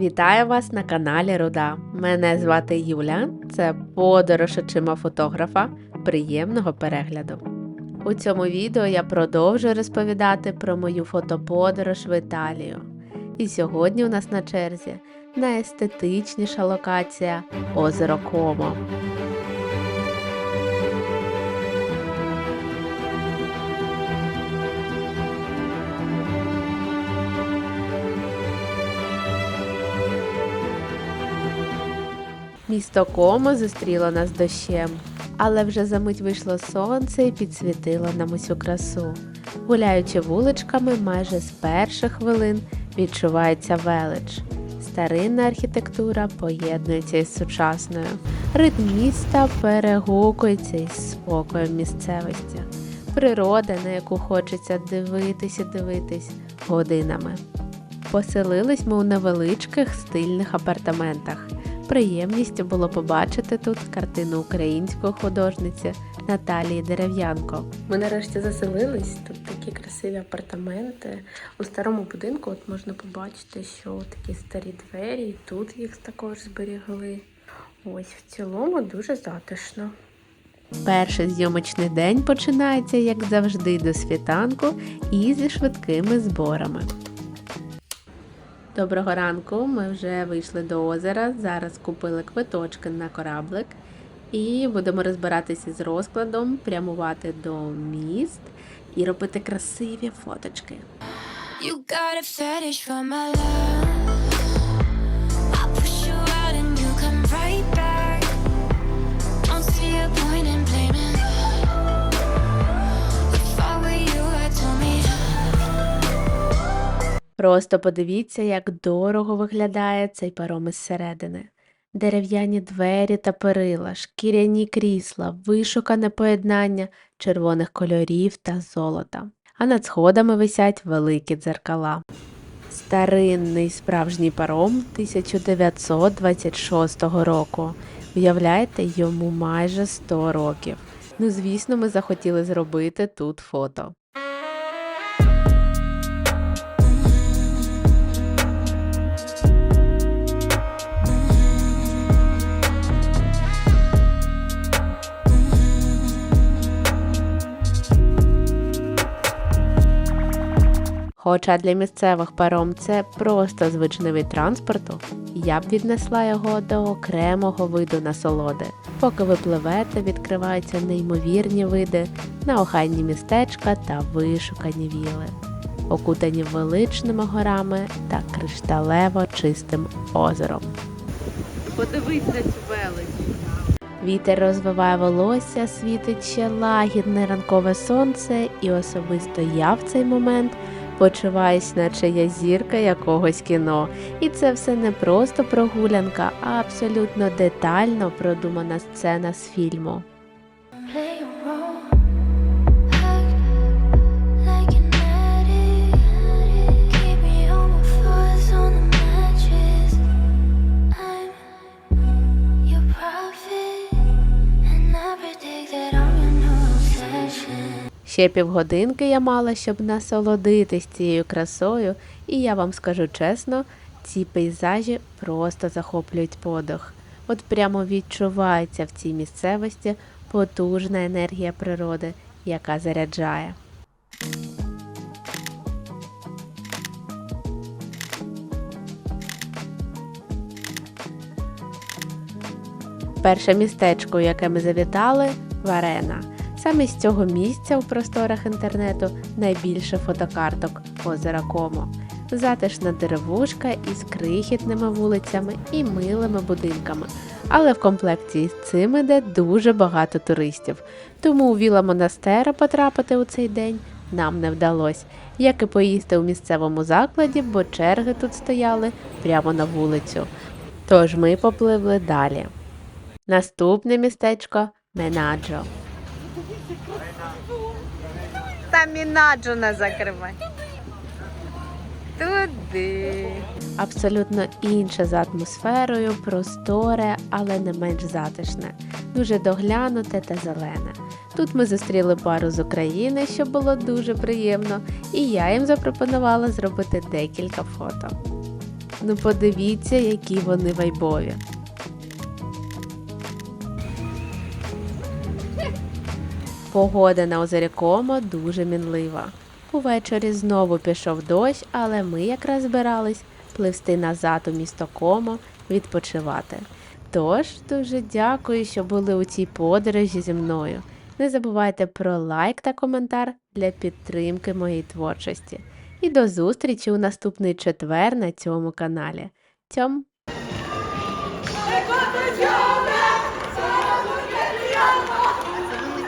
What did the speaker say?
Вітаю вас на каналі Руда. Мене звати Юля. Це подорож очима фотографа. Приємного перегляду. У цьому відео я продовжую розповідати про мою фотоподорож в Італію. І сьогодні у нас на черзі найестетичніша локація озеро Комо. Місто Комо зустріло нас дощем, але вже за мить вийшло сонце і підсвітило нам усю красу. Гуляючи вуличками, майже з перших хвилин відчувається велич. Старинна архітектура поєднується із сучасною. Ритм міста перегукується із спокоєм місцевості. Природа, на яку хочеться дивитись і дивитись годинами. Поселились ми у невеличких стильних апартаментах. Приємністю було побачити тут картину української художниці Наталії Дерев'янко. Ми нарешті заселились. Тут такі красиві апартаменти. У старому будинку от можна побачити, що такі старі двері, і тут їх також зберігли. Ось в цілому дуже затишно. Перший зйомочний день починається, як завжди, до світанку і зі швидкими зборами. Доброго ранку. Ми вже вийшли до озера. Зараз купили квиточки на кораблик і будемо розбиратися з розкладом, прямувати до міст і робити красиві фоточки. You got a fetish for my love. Просто подивіться, як дорого виглядає цей паром із середини. Дерев'яні двері та перила, шкіряні крісла, вишукане поєднання червоних кольорів та золота. А над сходами висять великі дзеркала. Старинний справжній паром 1926 року. Уявляєте, йому майже 100 років. Ну, звісно, ми захотіли зробити тут фото. Хоча для місцевих паром це просто звичний вид транспорту, я б віднесла його до окремого виду насолоди. Поки ви пливете, відкриваються неймовірні види на охайні містечка та вишукані віли, окутані величними горами та кришталево чистим озером. Подивись на цю велич. Вітер розвиває волосся, світить ще лагідне ранкове сонце, і особисто я в цей момент почуваюсь, наче я зірка якогось кіно. І це все не просто прогулянка, а абсолютно детально продумана сцена з фільму. Ще півгодинки я мала, щоб насолодитись цією красою, і я вам скажу чесно, ці пейзажі просто захоплюють подих. От прямо відчувається в цій місцевості потужна енергія природи, яка заряджає. Перше містечко, яке ми завітали Варена. Саме з цього місця у просторах інтернету найбільше фотокарток озера Комо. Затишна деревушка із крихітними вулицями і милими будинками. Але в комплекті з цим іде дуже багато туристів. Тому у Віла Монастера потрапити у цей день нам не вдалося, як і поїсти у місцевому закладі, бо черги тут стояли прямо на вулицю. Тож ми попливли далі. Наступне містечко Менаджо. Та Мінаджо не закривай. Туди. Абсолютно інше за атмосферою, просторе, але не менш затишне, дуже доглянуте та зелене. Тут ми зустріли пару з України, що було дуже приємно, і я їм запропонувала зробити декілька фото. Ну подивіться, які вони вайбові. Погода на озері Комо дуже мінлива. Увечері знову пішов дощ, але ми якраз збирались пливсти назад у місто Комо відпочивати. Тож дуже дякую, що були у цій подорожі зі мною. Не забувайте про лайк та коментар для підтримки моєї творчості. І до зустрічі у наступний четвер на цьому каналі. Цьом!